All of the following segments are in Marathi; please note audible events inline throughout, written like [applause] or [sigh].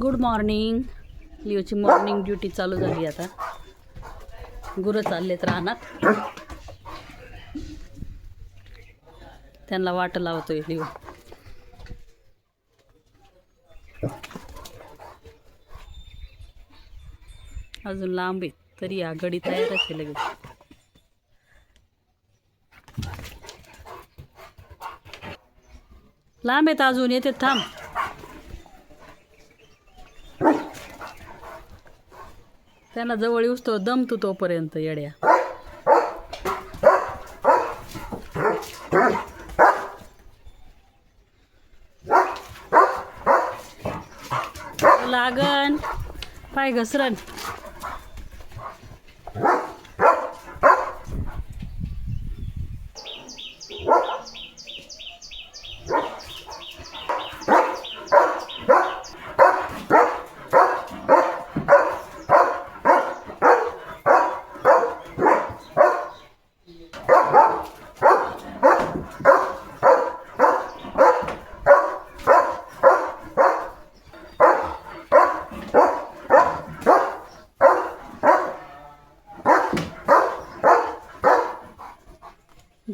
गुड मॉर्निंग लिओची मॉर्निंग ड्युटी चालू झाली आता. गुरं चाललेत रानात. त्यांना वाट लावतोय लिओ अजून लांब आहे तरी या गडी तयारच आहे लगेच. लांब आहेत अजून येते थांब. त्यांना जवळ येऊस तो दमतो तोपर्यंत येड्या. लागन. पाय घसरण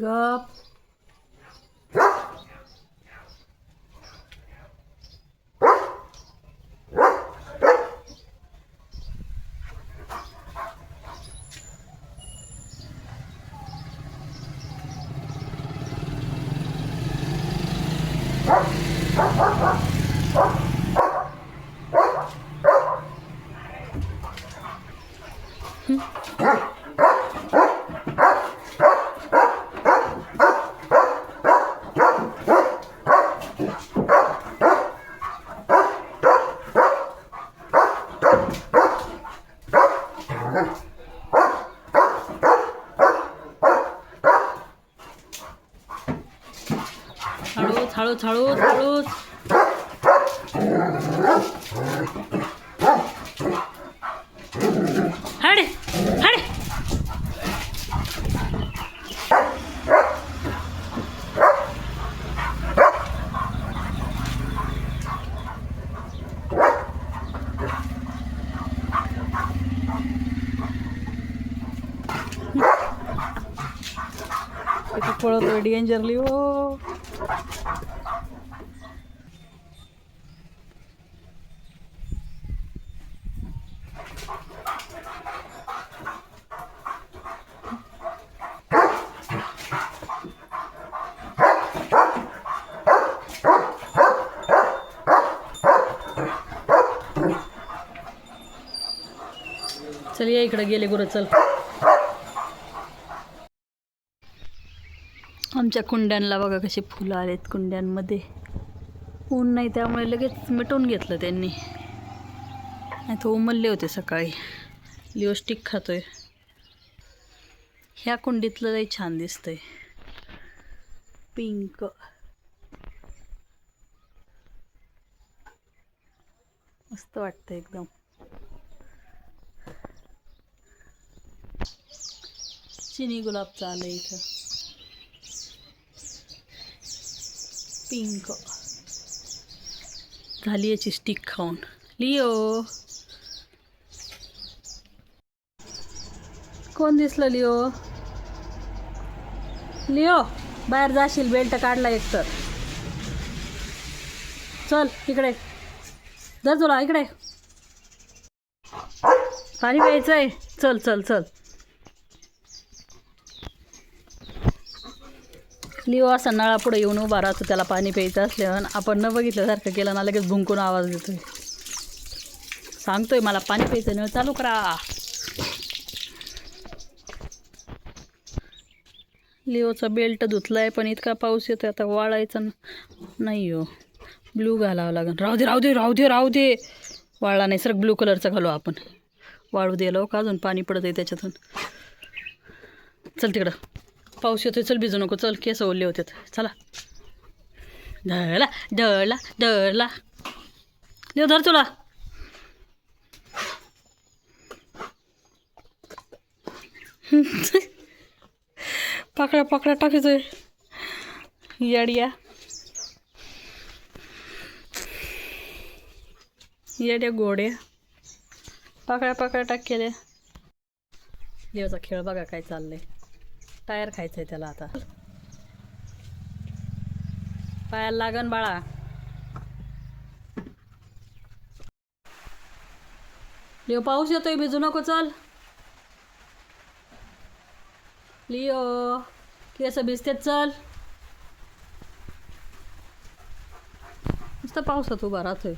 गप हळूच हळूच हळूच हळूच हडे हडे किती पळतोय डेंजरली ओ. चल या इकडे गेले गुरु चल. आमच्या कुंड्यांना बघा कशी फुलं आलेत कुंड्यांमध्ये. ऊन नाही त्यामुळे लगेच मिटवून घेतलं त्यांनी. नाही तर उमलले होते सकाळी. लिओ स्टिक खातोय. ह्या कुंडीतलं लई छान दिसतंय. पिंक. मस्त वाटतं एकदम. चिनी गुलाब आलं इथं. पिंक. झाली याची स्टिक खाऊन. लिओ. कोण दिसलं लिओ? लिओ बाहेर जाशील बेल्ट काढला एक तर. चल इकडे. जर तुला इकडे. पाणी प्यायचं आहे चल चल चल. लिओ असा नळापुढे येऊन उभा राहतो त्याला पाणी प्यायचं असल्यावर. आपण न बघितल्यासारखं केलं ना लगेच भुंकून आवाज देतोय सांगतोय मला पाणी प्यायचं नळ चालू करा. लिओचा बेल्ट धुतलाय पण इतका पाऊस येतो आता वाळायचा नाही हो. ब्लू घालावं लागेल राहू दे राहू दे राहू दे राहू दे. वाळला नाही सर ब्लू कलरचा घालू आपण. वाळू दे का अजून पाणी पडत आहे त्याच्यातून. चल तिकडं. पाऊस येतोय चल भिजू नको चल केस ओले होते चला. ढळला ढळला ढळला देव धर तुला. [laughs] पाकड्या पाकड्या टाकायचोय. याडिया. येड्या गोड्या. पाकळ्या पाकळ्या टाक केल्या. देवाचा खेळ बघा काय चाललंय. टायर खायचंय त्याला आता. पायाला लागन बाळा. लिओ पाऊस येतोय भिजू नको चल. लिओ. केस भिजते चल. नुसतं पावसात उभा राहतोय.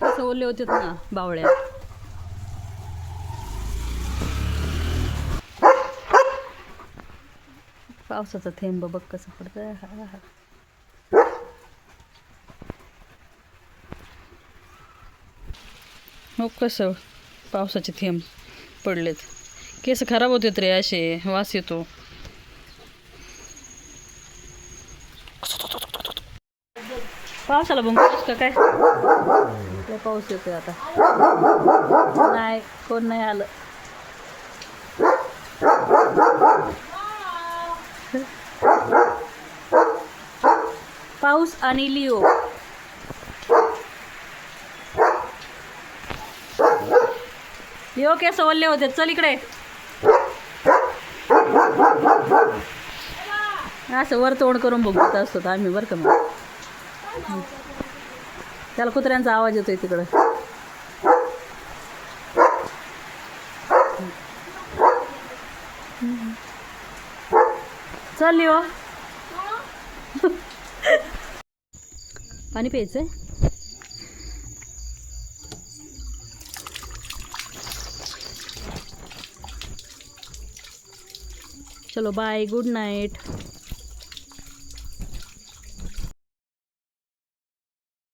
केस ओले होते ना बावळ्या. पावसाचा थेंब बघ कसं पडतंय. हा, हा. कसं पावसाचे थेंब पडलेत? केस खराब होतेत रे असे वास येतो. पावसाला बघ का काय? लय पाऊस येतोय आता. नाही कोण नाही आलं. पाऊस आणि लिओ. लिओ केस वल्ले होते. चल इकडे. असं वर तोंड करून बघत असतो आम्ही बरं का मग. त्याला कुत्र्यांचा आवाज येतोय तिकडं. चालली हो. पाणी प्यायचंय? चलो बाय गुड नाईट